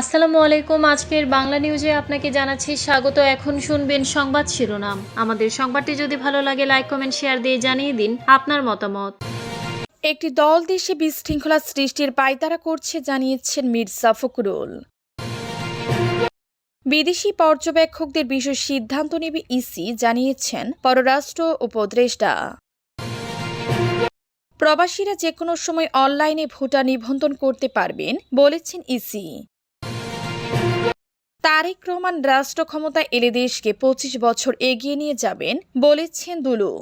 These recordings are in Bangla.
আসসালামু আলাইকুম। আজকের বাংলা নিউজে আপনাকে জানাচ্ছি স্বাগত। এখন শুনবেন সংবাদ শিরোনাম। আমাদের সংবাদটি যদি ভালো লাগে লাইক কমেন্ট শেয়ার দিয়ে জানিয়ে দিন আপনার মতামত। একটি দল দেশে বিশৃঙ্খলা সৃষ্টির পায়তারা করছে, জানিয়েছেন মির্জা ফখরুল। বিদেশি পর্যবেক্ষকদের বিষয় সিদ্ধান্ত নেবে ইসি, জানিয়েছেন পররাষ্ট্র উপদেষ্টা। প্রবাসীরা যে কোনো সময় অনলাইনে ভোটার নিবন্ধন করতে পারবেন, বলেছেন ইসি। তারেক রহমান রাষ্ট্র ক্ষমতায় এলে দেশকে পঁচিশ বছর এগিয়ে নিয়ে যাবেন বলেছেন দুলু।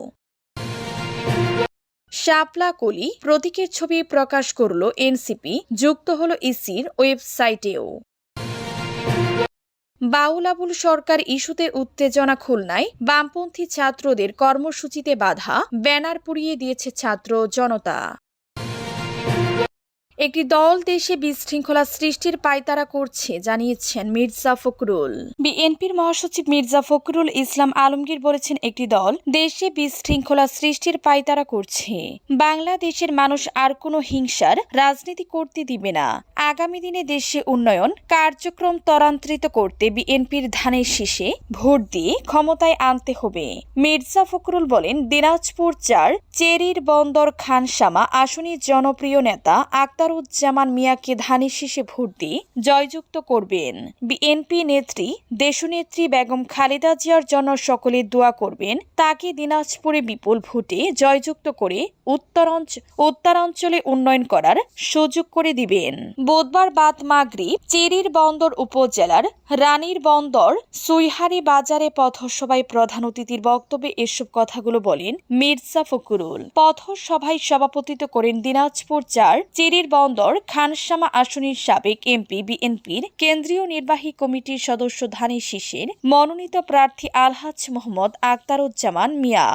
শাপলা কলি প্রতীকের ছবি প্রকাশ করল এনসিপি, যুক্ত হল ইসির ওয়েবসাইটেও। বাউল আবুল সরকার ইস্যুতে উত্তেজনা খুলনায়, বামপন্থী ছাত্রদের কর্মসূচিতে বাধা, ব্যানার পুড়িয়ে দিয়েছে ছাত্র জনতা। একটি দল দেশে বিশৃঙ্খলা সৃষ্টির পায়তারা করছে, জানিয়েছেন মির্জা ফখরুল। বিএনপির মহাসচিব মির্জা ফখরুল ইসলাম আলমগীর বলেছেন একটি দল দেশে বিশৃঙ্খলা সৃষ্টির পায়তারা করছে। বাংলাদেশের মানুষ আর কোনো হিংসার রাজনীতি করতে দিবে না। আগামী দিনে দেশে উন্নয়ন কার্যক্রম ত্বরান্বিত করতে বিএনপির ধানের শীষে ভোট দিয়ে ক্ষমতায় আনতে হবে। মির্জা ফখরুল বলেন, দিনাজপুর চার, চেরির বন্দর খানসামা আসনের জনপ্রিয় নেতা আক্তারুজ্জামান মিয়াকে ধানের শীষে ভোট দিয়ে জয়যুক্ত করবেন। বিএনপি নেত্রী, দেশনেত্রী বেগম খালেদা জিয়ার জন্য সকলে দোয়া করবেন। তাকে দিনাজপুরে বিপুল ভোটে জয়যুক্ত করে উত্তরাঞ্চ, উত্তরাঞ্চলে উন্নয়ন করার সুযোগ করে দিবেন। বুধবার বাদ মাগরি চেরির বন্দর উপজেলার রানীর বন্দর, সুইহারি বাজারে পথসভায় প্রধান অতিথির বক্তব্যে এসব কথাগুলো বলেন মির্জা ফখরুল। পথসভায় সভাপতিত্ব করেন দিনাজপুর চার, চেরির বন্দর খানসামা আসনের সাবেক এমপি, বিএনপির কেন্দ্রীয় নির্বাহী কমিটির সদস্য ধানি শিশির মনোনীত প্রার্থী আলহাজ মোহাম্মদ আক্তারুজ্জামান মিয়া।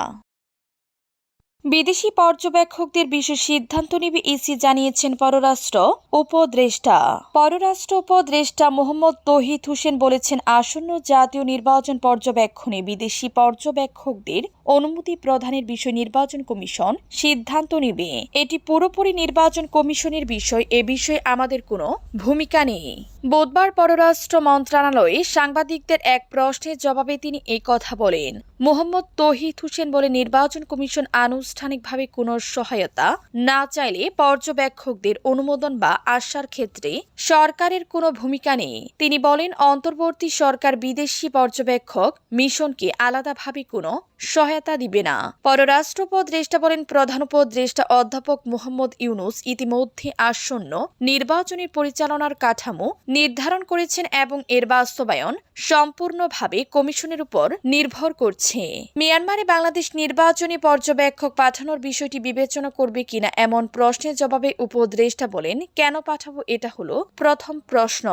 বিদেশি পর্যবেক্ষকদের বিশেষ সিদ্ধান্ত নেবে ইসি জানিয়েছেন পররাষ্ট্র উপদেষ্টা। পররাষ্ট্র উপদেষ্টা মোহাম্মদ তহিদ হোসেন বলেছেন, আসন্ন জাতীয় নির্বাচন পর্যবেক্ষণে বিদেশি পর্যবেক্ষকদের অনুমতি প্রদানের বিষয় নির্বাচন কমিশন সিদ্ধান্ত নেবে। এটি পুরোপুরি নির্বাচন কমিশনের বিষয়, এ বিষয়ে আমাদের কোনো ভূমিকা নেই। বুধবার পররাষ্ট্র মন্ত্রণালয়ে সাংবাদিকদের এক প্রশ্নের জবাবে তিনি এই কথা বলেন। মোহাম্মদ তহিদ হোসেন বলে নির্বাচন কমিশন আনুষ্ঠানিকভাবে কোনো সহায়তা না চাইলে পর্যবেক্ষকদের অনুমোদন বা আশার ক্ষেত্রে সরকারের কোনো ভূমিকা নেই। তিনি বলেন, অন্তর্বর্তী সরকার বিদেশি পর্যবেক্ষক মিশনকে আলাদাভাবে কোনো সহায়তা দিবে না। পররাষ্ট্র উপদেষ্টা বলেন প্রধান উপদেষ্টা অধ্যাপক মোহাম্মদ ইউনুস ইতিমধ্যে আসন্ন নির্বাচনের পরিচালনার কাঠামো নির্ধারণ করেছেন এবং এর বাস্তবায়ন সম্পূর্ণভাবে কমিশনের উপর নির্ভর করছে। মিয়ানমারে বাংলাদেশ নির্বাচনী পর্যবেক্ষক পাঠানোর বিষয়টি বিবেচনা করবে কিনা এমন প্রশ্নের জবাবে উপদেষ্টা বলেন, কেন পাঠাবো? এটা হলো প্রথম প্রশ্ন।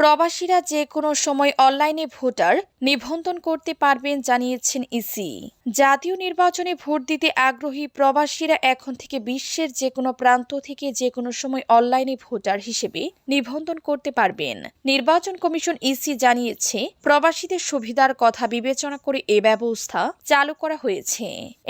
প্রবাসীরা যে কোনো সময় অনলাইনে ভোটার নিবন্ধন করতে পারবেন জানিয়েছেন ইসি। জাতীয় নির্বাচনে ভোট দিতে আগ্রহী প্রবাসীরা এখন থেকে বিশ্বের যে কোনো প্রান্ত থেকে যে কোনো সময় অনলাইনে ভোটার হিসেবে নিবন্ধন করতে পারবেন। নির্বাচন কমিশন ইসি জানিয়েছে, প্রবাসীদের সুবিধার কথা বিবেচনা করে এ ব্যবস্থা চালু করা হয়েছে।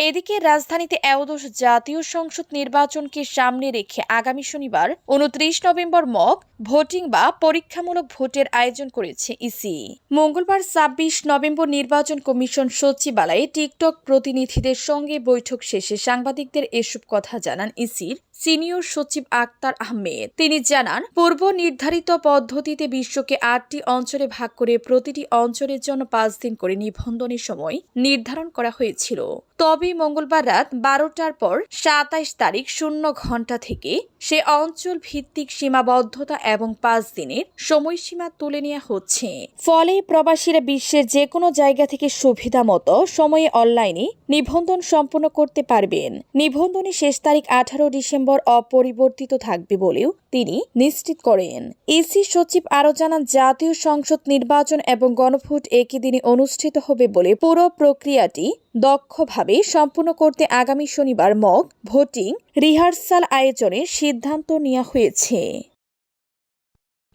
এদিকে রাজধানীতে এওদশ জাতীয় সংসদ নির্বাচনকে সামনে রেখে আগামী শনিবার উনত্রিশ নভেম্বর মক ভোটিং বা পরীক্ষামূলক ভোটের আয়োজন করেছে ইসি। মঙ্গলবার ছাব্বিশ নভেম্বর নির্বাচন কমিশন সচিবালয়ে টিকটক প্রতিনিধিদের সঙ্গে বৈঠক শেষে সাংবাদিকদের এসব কথা জানান ইসির সিনিয়র সচিব আক্তার আহমেদ। তিনি জানান, পূর্ব নির্ধারিত পদ্ধতিতে বিশ্বকে আটটি অঞ্চলে ভাগ করে প্রতিটি অঞ্চলের জন্য পাঁচ দিন করে নিবন্ধনের সময় নির্ধারণ করা হয়েছিল। তবে মঙ্গলবার রাত বারোটার পর সাতাইশ তারিখ শূন্য ঘণ্টা থেকে সে অঞ্চল ভিত্তিক সীমাবদ্ধতা এবং পাঁচ দিনের সময়সীমা তুলে নেওয়া হচ্ছে। ফলে প্রবাসীরা বিশ্বের যে কোনো জায়গা থেকে সুবিধা মতো সময়ে অনলাইনে নিবন্ধন সম্পন্ন করতে পারবেন। নিবন্ধনের শেষ তারিখ আঠারো ডিসেম্বর অপরিবর্তিত থাকবে বলেও তিনি নিশ্চিত করেন। ইসি সচিব আরও জানান, জাতীয় সংসদ নির্বাচন এবং গণভোট একই দিনে অনুষ্ঠিত হবে বলে পুরো প্রক্রিয়াটি দক্ষভাবে সম্পূর্ণ করতে আগামী শনিবার মগ ভোটিং, রিহার্সাল আয়োজনের সিদ্ধান্ত নেওয়া হয়েছে।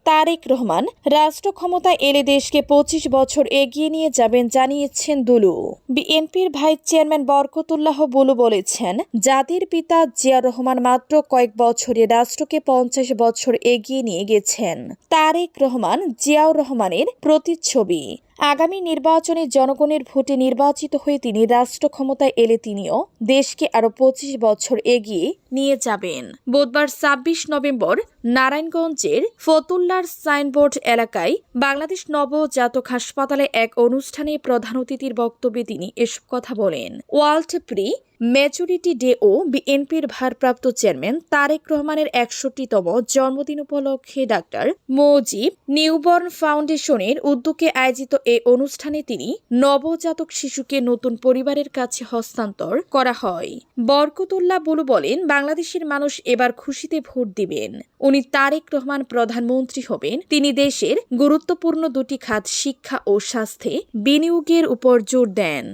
তারেক রহমান রাষ্ট্র ক্ষমতায় এলে দেশকে পঁচিশ বছর এগিয়ে নিয়ে যাবেন জানিয়েছেন দুলু। বিএনপির ভাইস চেয়ারম্যান বরকতুল্লাহ বুলু বলেছেন, জাতির পিতা জিয়া রহমান মাত্র কয়েক বছরে রাষ্ট্রকে পঞ্চাশ বছর এগিয়ে নিয়ে গেছেন। তারেক রহমান জিয়াউর রহমানের প্রতিচ্ছবি। আগামী নির্বাচনে জনগণের ভোটে নির্বাচিত হয়ে তিনি রাষ্ট্র ক্ষমতায় এলে তিনিও দেশকে আরও পঁচিশ বছর এগিয়ে নিয়ে যাবেন। বুধবার ছাব্বিশ নভেম্বর নারায়ণগঞ্জের ফতুল্লার সাইনবোর্ড এলাকায় বাংলাদেশ নবজাতক হাসপাতালে এক অনুষ্ঠানে প্রধান অতিথির বক্তব্যে তিনি এসব কথা বলেন। ওয়ার্ল্ড প্রি ম্যাচুরিটি ডে ও বিএনপির ভারপ্রাপ্ত চেয়ারম্যান তারেক রহমানের একষট্টিতম জন্মদিন উপলক্ষে ডাক্তার মজিব নিউবর্ন ফাউন্ডেশনের উদ্যোগে আয়োজিত এ অনুষ্ঠানে তিনি নবজাতক শিশুকে নতুন পরিবারের কাছে হস্তান্তর করা হয়। বরকতুল্লাহ বলু বলেন, বাংলাদেশের মানুষ এবার খুশিতে ভোট দিবেন। উনি তারেক রহমান প্রধানমন্ত্রী হবেন। তিনি দেশের গুরুত্বপূর্ণ দুটি খাত শিক্ষা ও স্বাস্থ্যে বিনিয়োগের উপর জোর দেন।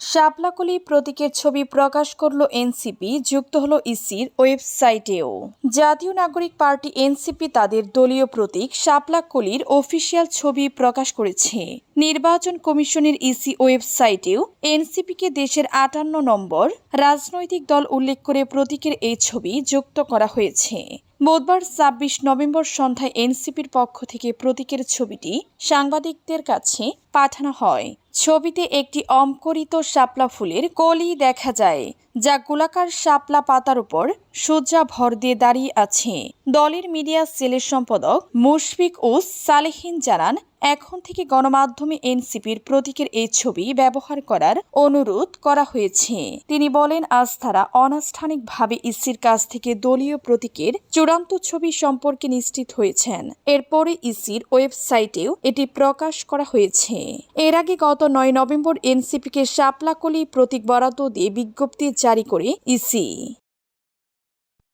শাপলাকলি প্রতীকের ছবি প্রকাশ করল এনসিপি, যুক্ত হল ইসির ওয়েবসাইটেও। জাতীয় নাগরিক পার্টি এনসিপি তাদের দলীয় প্রতীক শাপলাকলির অফিসিয়াল ছবি প্রকাশ করেছে। নির্বাচন কমিশনের ইসি ওয়েবসাইটেও এনসিপিকে দেশের আটান্ন নম্বর রাজনৈতিক দল উল্লেখ করে প্রতীকের এই ছবি যুক্ত করা হয়েছে। বুধবার ছাব্বিশ নভেম্বর সন্ধ্যায় এনসিপির পক্ষ থেকে প্রতীকের ছবিটি সাংবাদিকদের কাছে পাঠানো হয়। ছবিতে একটি অঙ্করিত শাপলা ফুলের কলি দেখা যায়। যা গোলাকার শাপলা পাতার উপর সজ্জা ভর দিয়ে দাঁড়িয়ে আছে। দলের মিডিয়া সেলের সম্পাদক মুশফিক ও সালেহিন জানান, এখন থেকে গণমাধ্যমে এনসিপির প্রতীকের এই ছবি ব্যবহার করার অনুরোধ করা হয়েছে। তিনি বলেন, আজ তারা অনানুষ্ঠানিকভাবে ইসির কাছ থেকে দলীয় প্রতীকের চূড়ান্ত ছবি সম্পর্কে নিশ্চিত হয়েছেন। এরপরে ইসির ওয়েবসাইটেও এটি প্রকাশ করা হয়েছে। এর আগে গত নয় নভেম্বর এনসিপিকে শাপলাকলি প্রতীক বরাদ্দ দিয়ে বিজ্ঞপ্তি জারি করে ইসি।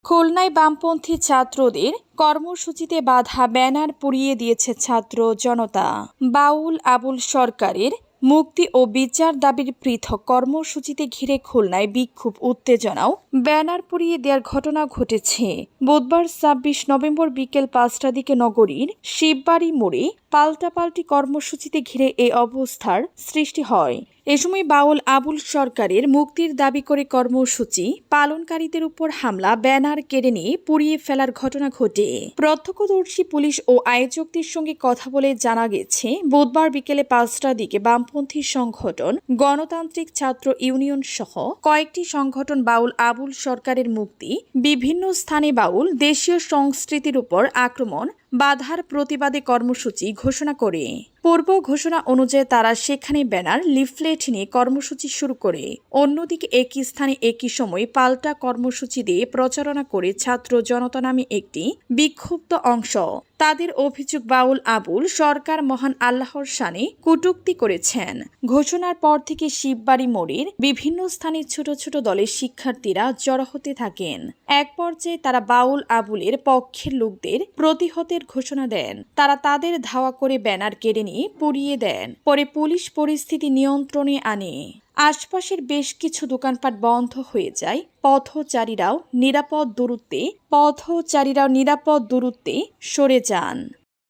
খুলনায় বামপন্থী ছাত্রদের কর্মসূচিতে বাধা ব্যানার পুড়িয়ে দিয়েছে ছাত্র জনতা। বাউল আবুল সরকারের মুক্তি ও বিচার দাবির পৃথক কর্মসূচিতে ঘিরে খুলনায় বিক্ষোভ, উত্তেজনাও ব্যানার পুড়িয়ে দেওয়ার ঘটনা ঘটেছে। বুধবার ছাব্বিশ নভেম্বর বিকেল পাঁচটা দিকে নগরীর শিববাড়ি মোড়ে পাল্টাপাল্টি কর্মসূচিতে ঘিরে এই অবস্থার সৃষ্টি হয়। এ সময় বাউল আবুল সরকারের মুক্তির দাবি করে কর্মসূচি পালনকারীদের উপর হামলা, ব্যানার কেড়ে নিয়ে পুড়িয়ে ফেলার ঘটনা ঘটে। প্রত্যক্ষদর্শী, পুলিশ ও আয়োজকদের সঙ্গে কথা বলে জানা গেছে, বুধবার বিকেলে পাঁচটার দিকে বামপন্থী সংগঠন, গণতান্ত্রিক ছাত্র ইউনিয়ন সহ কয়েকটি সংগঠন বাউল আবুল সরকারের মুক্তি, বিভিন্ন স্থানে বাউল দেশীয় সংস্কৃতির উপর আক্রমণ বাধার প্রতিবাদে কর্মসূচি ঘোষণা করে। পূর্ব ঘোষণা অনুযায়ী তারা সেখানে ব্যানার, লিফলেট নিয়ে কর্মসূচি শুরু করে। অন্যদিকে একই স্থানে একই সময় পাল্টা কর্মসূচি দিয়ে প্রচারণা করে ছাত্র জনতা নামে একটি বিক্ষুব্ধ অংশ। তাদের অভিযোগ, বাউল আবুল সরকার মহান আল্লাহর শানে কটূক্তি করেছেন। ঘোষণার পর থেকে শিববাড়ি মোড়ের বিভিন্ন স্থানে ছোট ছোট দলের শিক্ষার্থীরা জড়ো হতে থাকেন। এক পর্যায়ে তারা বাউল আবুলের পক্ষের লোকদের প্রতিহতের ঘোষণা দেন। তারা তাদের ধাওয়া করে ব্যানার কেড়ে পুড়িয়ে দেন। পরে পুলিশ পরিস্থিতি নিয়ন্ত্রণে আনে। আশপাশের বেশ কিছু দোকানপাট বন্ধ হয়ে যায়। পথচারীরাও নিরাপদ দূরত্বে পথচারীরাও নিরাপদ দূরত্বে সরে যান।